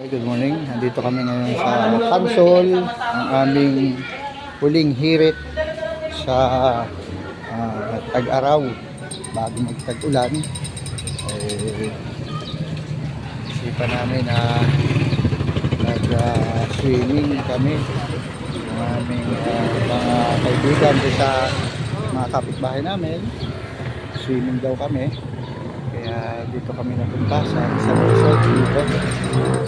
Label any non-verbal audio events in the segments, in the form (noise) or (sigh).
Good morning. Nandito kami ngayon sa Pansol, ang aming huling hirit sa ah, tag-araw bago magtag-ulan. Eh, isipan namin na nag-swimming kami ng aming ah, mga kaibigan sa mga kapitbahay namin. Swimming daw kami. Kaya dito kami napunta sa isang resort dito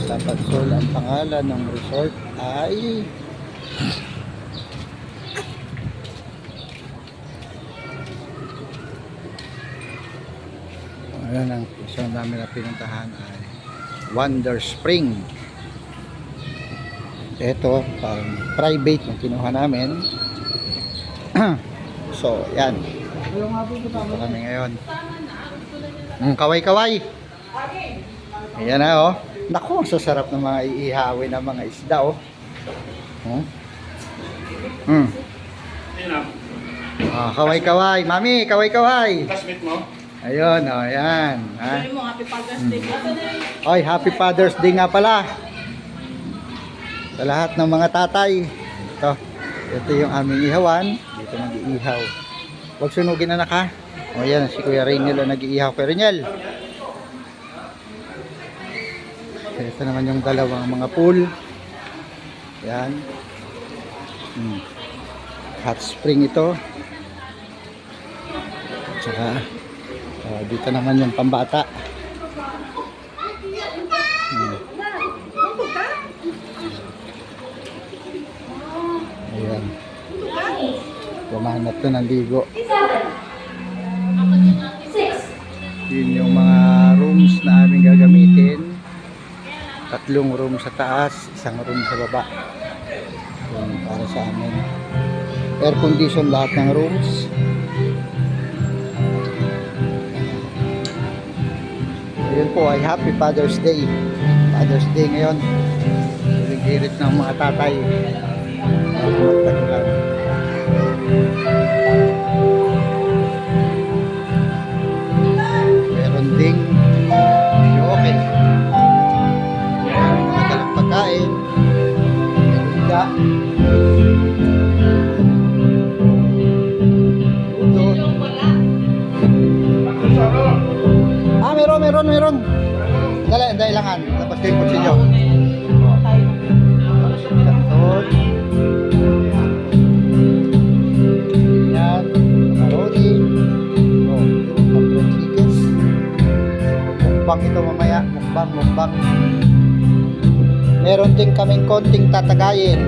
sa Pansol. Ang pangalan ng resort ay Ayan ang isang namin na pinuntahan ay Wonder Spring. Ito, parang private yung kinuha namin. (clears throat) so, yan. Dito kami ngayon. Mm, kaway-kaway. Ayan na oh. Naku, ang sasarap ng mga iihawin ng mga isda oh. Hmm. Hmm. Ah, kaway-kaway. Mami, kaway-kaway. Classmate mo? Ayun, oh, ayan. Ha? Mo, happy Father's Day. Oy, happy Father's Day nga pala. Sa lahat ng mga tatay. Ito, ito yung aming ihawan. Dito nag-iihaw. Huwag sunugin anak ha. O yan, si Kuya Rainiel ang nag-iihaw. Kuya Rainiel. Ito naman yung dalawang mga pool. Yan. Hmm. Hot spring ito. Tsaka, ah, dito naman yung pambata. Hmm. Ayan. Gumahanap to ng ligo. Tatlong room sa taas, isang room sa baba. Yun, para sa amin. Air condition lahat ng rooms. Ayun po ay Happy Father's Day. Father's Day ngayon. Hirit ng mga tatay. Magtagulan. Meron, meron, meron. Dali, dailangan. Tapos kayo kutsilyo. Kanton. Yan. Macaroni. Oh, yung chicken. Mukbang ito mamaya. Mukbang, mukbang. Meron din kaming konting tatagayin.